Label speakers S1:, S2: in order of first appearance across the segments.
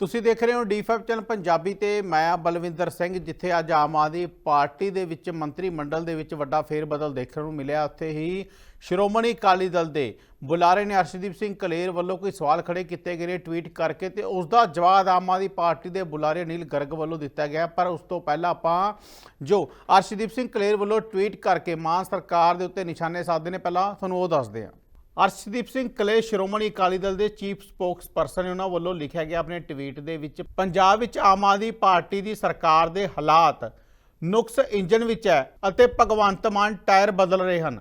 S1: ਤੁਸੀਂ ਦੇਖ ਰਹੇ ਹੋ ਡੀ5 ਚੈਨਲ ਪੰਜਾਬੀ ਤੇ ਮੈਂ ਬਲਵਿੰਦਰ ਸਿੰਘ, ਜਿੱਥੇ ਅੱਜ ਆਮ ਆਦਮੀ ਪਾਰਟੀ ਦੇ ਵਿੱਚ ਮੰਤਰੀ ਮੰਡਲ ਦੇ ਵਿੱਚ ਵੱਡਾ ਫੇਰ ਬਦਲ ਦੇਖਣ ਨੂੰ ਮਿਲਿਆ। ਉੱਥੇ ਹੀ ਸ਼੍ਰੋਮਣੀ ਅਕਾਲੀ ਦਲ ਦੇ ਬੁਲਾਰੇ ਨੇ ਅਰਸ਼ਦੀਪ ਸਿੰਘ ਕਲੇਰ ਵੱਲੋਂ ਕੋਈ ਸਵਾਲ ਖੜੇ ਕੀਤੇ ਗਏ ਨੇ ਟਵੀਟ ਕਰਕੇ ਤੇ ਉਸ ਦਾ ਜਵਾਬ ਆਮ ਆਦਮੀ ਪਾਰਟੀ ਦੇ ਬੁਲਾਰੇ ਅਨਿਲ ਗਰਗ ਵੱਲੋਂ ਦਿੱਤਾ ਗਿਆ। ਪਰ ਉਸ ਤੋਂ ਪਹਿਲਾਂ ਆਪਾਂ ਜੋ ਅਰਸ਼ਦੀਪ ਸਿੰਘ ਕਲੇਰ ਵੱਲੋਂ ਟਵੀਟ ਕਰਕੇ ਮਾਨ ਸਰਕਾਰ ਦੇ ਉੱਤੇ ਨਿਸ਼ਾਨੇ ਸਾਧਦੇ ਨੇ ਪਹਿਲਾਂ ਤੁਹਾਨੂੰ ਉਹ ਦੱਸਦੇ ਹਾਂ। ਅਰਸ਼ਦੀਪ ਸਿੰਘ ਕਲੇ ਸ਼੍ਰੋਮਣੀ ਅਕਾਲੀ ਦਲ ਦੇ ਚੀਫ ਸਪੋਕਸਪਰਸਨ ਨੇ ਉਹਨਾਂ ਵੱਲੋਂ ਲਿਖਿਆ ਗਿਆ ਆਪਣੇ ਟਵੀਟ ਦੇ ਵਿੱਚ, ਪੰਜਾਬ ਵਿੱਚ ਆਮ ਆਦਮੀ ਪਾਰਟੀ ਦੀ ਸਰਕਾਰ ਦੇ ਹਾਲਾਤ ਨੁਕਸ ਇੰਜਨ ਵਿੱਚ ਹੈ ਅਤੇ ਭਗਵੰਤ ਮਾਨ ਟਾਇਰ ਬਦਲ ਰਹੇ ਹਨ।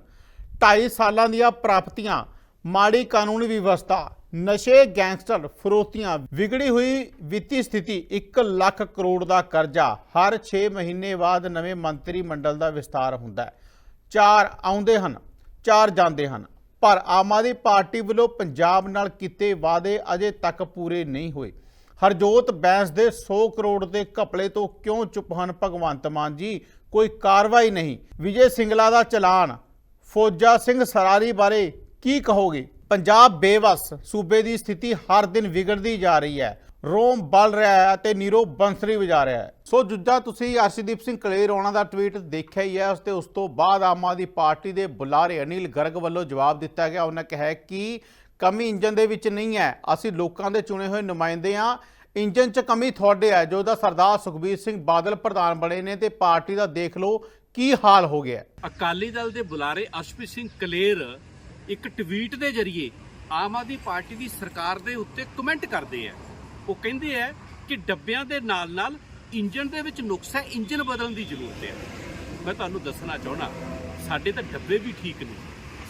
S1: 2.5 ਸਾਲਾਂ ਦੀਆਂ ਪ੍ਰਾਪਤੀਆਂ, ਮਾੜੀ ਕਾਨੂੰਨੀ ਵਿਵਸਥਾ, ਨਸ਼ੇ, ਗੈਂਗਸਟਰ ਫਰੋਤੀਆਂ, ਵਿਗੜੀ ਹੋਈ ਵਿੱਤੀ ਸਥਿਤੀ 1 ਲੱਖ ਕਰੋੜ ਦਾ ਕਰਜ਼ਾ, ਹਰ 6 ਮਹੀਨੇ ਬਾਅਦ ਨਵੇਂ ਮੰਤਰੀ ਮੰਡਲ ਦਾ ਵਿਸਤਾਰ ਹੁੰਦਾ ਹੈ। ਚਾਰ ਆਉਂਦੇ ਹਨ, ਚਾਰ ਜਾਂਦੇ ਹਨ। ਪਰ ਆਮ ਆਦਮੀ ਪਾਰਟੀ ਵੱਲੋਂ ਪੰਜਾਬ ਨਾਲ ਕੀਤੇ ਵਾਅਦੇ ਅਜੇ ਤੱਕ ਪੂਰੇ ਨਹੀਂ ਹੋਏ। ਹਰਜੋਤ ਬੈਂਸ ਦੇ 100 ਕਰੋੜ ਦੇ ਘਪਲੇ ਤੋਂ ਕਿਉਂ ਚੁੱਪ ਹਨ? ਭਗਵੰਤ ਮਾਨ ਜੀ, ਕੋਈ ਕਾਰਵਾਈ ਨਹੀਂ। ਵਿਜੇ ਸਿੰਗਲਾ ਦਾ ਚਲਾਨ। ਫੌਜਾ ਸਿੰਘ ਸਰਾਰੀ ਬਾਰੇ ਕੀ ਕਹੋਗੇ? ਪੰਜਾਬ ਬੇਵਸ, ਸੂਬੇ ਦੀ ਸਥਿਤੀ ਹਰ ਦਿਨ ਵਿਗੜਦੀ ਜਾ ਰਹੀ ਹੈ। ਰੋਮ ਬਲ ਰਿਹਾ ਹੈ ਅਤੇ ਨੀਰੋ ਬੰਸਰੀ ਵਜਾ ਰਿਹਾ ਹੈ। ਸੋ ਜੁੱਜਾ ਤੁਸੀਂ ਅਰਸ਼ਦੀਪ ਸਿੰਘ ਕਲੇਰ ਉਹਨਾਂ ਦਾ ਟਵੀਟ ਦੇਖਿਆ ਹੀ ਹੈ। ਉਸ ਤੇ ਉਸ ਤੋਂ ਬਾਅਦ ਆਮ ਆਦਮੀ ਪਾਰਟੀ ਦੇ ਬੁਲਾਰੇ ਅਨਿਲ ਗਰਗ ਵੱਲੋਂ ਜਵਾਬ ਦਿੱਤਾ ਗਿਆ। ਉਹਨਾਂ ਕਿਹਾ ਕਿ ਕਮੀ ਇੰਜਨ ਦੇ ਵਿੱਚ ਨਹੀਂ ਹੈ। ਅਸੀਂ ਲੋਕਾਂ ਦੇ ਚੁਣੇ ਹੋਏ ਨੁਮਾਇੰਦੇ ਹਾਂ। ਇੰਜਨ 'ਚ ਕਮੀ ਤੁਹਾਡੇ ਹੈ। ਜੋ ਦਾ ਸਰਦਾਰ ਸੁਖਬੀਰ ਸਿੰਘ ਬਾਦਲ ਪ੍ਰਧਾਨ ਬਣੇ ਨੇ ਤੇ ਪਾਰਟੀ ਦਾ ਦੇਖ ਲਓ ਕੀ ਹਾਲ ਹੋ ਗਿਆ
S2: ਅਕਾਲੀ ਦਲ ਦੇ ਬੁਲਾਰੇ ਅਸ਼ਪ੍ਰੀਤ ਸਿੰਘ ਕਲੇਰ ਇੱਕ ਟਵੀਟ ਦੇ ਜ਼ਰੀਏ ਆਮ ਆਦਮੀ ਪਾਰਟੀ ਦੀ ਸਰਕਾਰ ਦੇ ਉੱਤੇ ਕਮੈਂਟ ਕਰਦੇ ਆ ਉਹ ਕਹਿੰਦੇ ਆ ਕਿ ਡੱਬਿਆਂ ਦੇ ਨਾਲ ਨਾਲ ਇੰਜਨ ਦੇ ਵਿੱਚ ਨੁਕਸ ਹੈ ਇੰਜਨ ਬਦਲਣ ਦੀ ਜ਼ਰੂਰਤ ਹੈ। ਮੈਂ ਤੁਹਾਨੂੰ ਦੱਸਣਾ ਚਾਹਣਾ ਸਾਡੇ ਤਾਂ ਡੱਬੇ ਵੀ ਠੀਕ ਨੇ,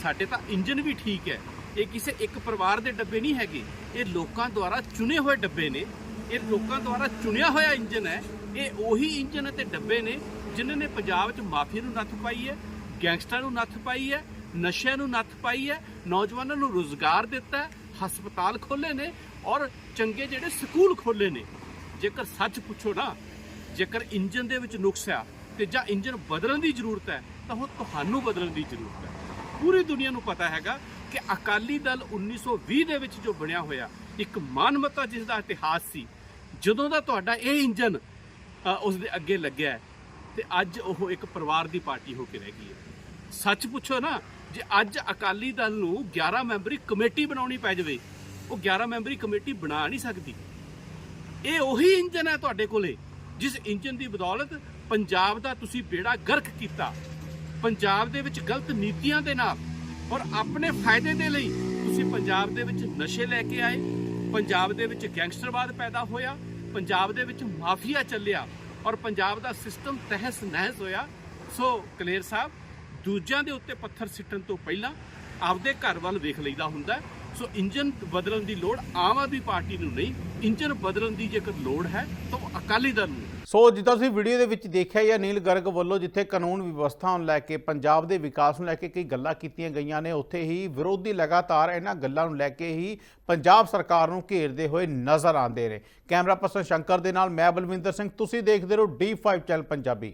S2: ਸਾਡੇ ਤਾਂ ਇੰਜਨ ਵੀ ਠੀਕ ਹੈ। ਇਹ ਕਿਸੇ ਇੱਕ ਪਰਿਵਾਰ ਦੇ ਡੱਬੇ ਨਹੀਂ ਹੈਗੇ। ਇਹ ਲੋਕਾਂ ਦੁਆਰਾ ਚੁਣੇ ਹੋਏ ਡੱਬੇ ਨੇ, ਇਹ ਲੋਕਾਂ ਦੁਆਰਾ ਚੁਣਿਆ ਹੋਇਆ ਇੰਜਨ ਹੈ। ਇਹ ਉਹੀ ਇੰਜਨ ਅਤੇ ਡੱਬੇ ਨੇ ਜਿਨ੍ਹਾਂ ਨੇ ਪੰਜਾਬ 'ਚ ਮਾਫੀਆ ਨੂੰ ਨੱਥ ਪਾਈ ਹੈ, ਗੈਂਗਸਟਰਾਂ ਨੂੰ ਨੱਥ ਪਾਈ ਹੈ, ਨਸ਼ਿਆਂ ਨੂੰ ਨੱਥ ਪਾਈ ਹੈ, ਨੌਜਵਾਨਾਂ ਨੂੰ ਰੋਜ਼ਗਾਰ ਦਿੱਤਾ ਹੈ ਹਸਪਤਾਲ ਖੋਲੇ ਨੇ ਔਰ ਚੰਗੇ ਜਿਹੜੇ ਸਕੂਲ ਖੋਲੇ ਨੇ। ਜੇਕਰ ਸੱਚ ਪੁੱਛੋ ਨਾ ਜੇਕਰ ਇੰਜਨ ਦੇ ਵਿੱਚ ਨੁਕਸ ਆ ਤੇ ਜਾਂ ਇੰਜਨ ਬਦਲਣ ਦੀ ਜ਼ਰੂਰਤ ਹੈ ਤਾਂ ਉਹ ਤੁਹਾਨੂੰ ਬਦਲਣ ਦੀ ਜ਼ਰੂਰਤ ਹੈ। ਪੂਰੀ ਦੁਨੀਆ ਨੂੰ ਪਤਾ ਹੈਗਾ ਕਿ ਅਕਾਲੀ ਦਲ 1920 ਦੇ ਵਿੱਚ ਜੋ ਬਣਿਆ ਹੋਇਆ ਇੱਕ ਮਾਨਮਤਾ ਜਿਸ ਦਾ ਇਤਿਹਾਸ ਸੀ ਜਦੋਂ ਦਾ ਤੁਹਾਡਾ ਇਹ ਇੰਜਨ ਅ, ਉਸ ਦੇ ਅੱਗੇ ਲੱਗਿਆ ਹੈ, ਤੇ ਅੱਜ ਉਹ ਇੱਕ ਪਰਿਵਾਰ ਦੀ ਪਾਰਟੀ ਹੋ ਕੇ ਰਹਿ ਗਈ ਹੈ। ਸੱਚ ਪੁੱਛੋ ਨਾ, ਜੇ ਅੱਜ ਅਕਾਲੀ ਦਲ ਨੂੰ 11 ਮੈਂਬਰੀ ਕਮੇਟੀ ਬਣਾਉਣੀ ਪੈ ਜਾਵੇ, ਉਹ 11 ਮੈਂਬਰੀ ਕਮੇਟੀ ਬਣਾ ਨਹੀਂ ਸਕਦੀ। ਇਹ ਉਹੀ ਇੰਜਨ ਹੈ ਤੁਹਾਡੇ ਕੋਲੇ, ਜਿਸ ਇੰਜਨ ਦੀ ਬਦੌਲਤ ਪੰਜਾਬ ਦਾ ਤੁਸੀਂ ਬੇੜਾ ਗਰਕ ਕੀਤਾ। ਪੰਜਾਬ ਦੇ ਵਿੱਚ ਗਲਤ ਨੀਤੀਆਂ ਦੇ ਨਾਲ ਔਰ ਆਪਣੇ ਫਾਇਦੇ ਦੇ ਲਈ ਤੁਸੀਂ ਪੰਜਾਬ ਦੇ ਵਿੱਚ ਨਸ਼ੇ ਲੈ ਕੇ ਆਏ, ਪੰਜਾਬ ਦੇ ਵਿੱਚ ਗੈਂਗਸਟਰਵਾਦ ਪੈਦਾ ਹੋਇਆ, ਪੰਜਾਬ ਦੇ ਵਿੱਚ ਮਾਫੀਆ ਚੱਲਿਆ ਔਰ ਪੰਜਾਬ ਦਾ ਸਿਸਟਮ ਤਹਿਸ ਨਹਿਸ ਹੋਇਆ। ਸੋ ਕਲੇਰ ਸਾਹਿਬ ਦੂਜਿਆਂ ਦੇ ਉੱਤੇ ਪੱਥਰ ਸਿੱਟਣ ਤੋਂ ਪਹਿਲਾਂ ਆਪਦੇ ਘਰ ਵੱਲ ਵੇਖ ਲਈਦਾ ਹੁੰਦਾ ਸੋ ਇੰਜਨ ਬਦਲਣ ਦੀ ਲੋੜ ਆਮ ਆਦਮੀ ਪਾਰਟੀ ਨੂੰ ਨਹੀਂ। ਇੰਜਨ ਬਦਲਣ ਦੀ ਜੇਕਰ ਲੋੜ ਹੈ ਤਾਂ ਅਕਾਲੀ ਦਲ ਨੂੰ।
S1: ਸੋ ਜਿੱਦਾਂ ਤੁਸੀਂ ਵੀਡੀਓ ਦੇ ਵਿੱਚ ਦੇਖਿਆ ਹੀ ਹੈ ਨੀਲ ਗਰਗ ਵੱਲੋਂ ਜਿੱਥੇ ਕਾਨੂੰਨ ਵਿਵਸਥਾ ਨੂੰ ਲੈ ਕੇ ਪੰਜਾਬ ਦੇ ਵਿਕਾਸ ਨੂੰ ਲੈ ਕੇ ਕਈ ਗੱਲਾਂ ਕੀਤੀਆਂ ਗਈਆਂ ਨੇ, ਉੱਥੇ ਹੀ ਵਿਰੋਧੀ ਲਗਾਤਾਰ ਇਹਨਾਂ ਗੱਲਾਂ ਨੂੰ ਲੈ ਕੇ ਹੀ ਪੰਜਾਬ ਸਰਕਾਰ ਨੂੰ ਘੇਰਦੇ ਹੋਏ ਨਜ਼ਰ ਆਉਂਦੇ ਨੇ। ਕੈਮਰਾ ਪਰਸਨ ਸ਼ੰਕਰ ਦੇ ਨਾਲ, ਮੈਂ ਬਲਵਿੰਦਰ ਸਿੰਘ, ਤੁਸੀਂ ਦੇਖਦੇ ਰਹੋ D5 ਚੈਨਲ ਪੰਜਾਬੀ।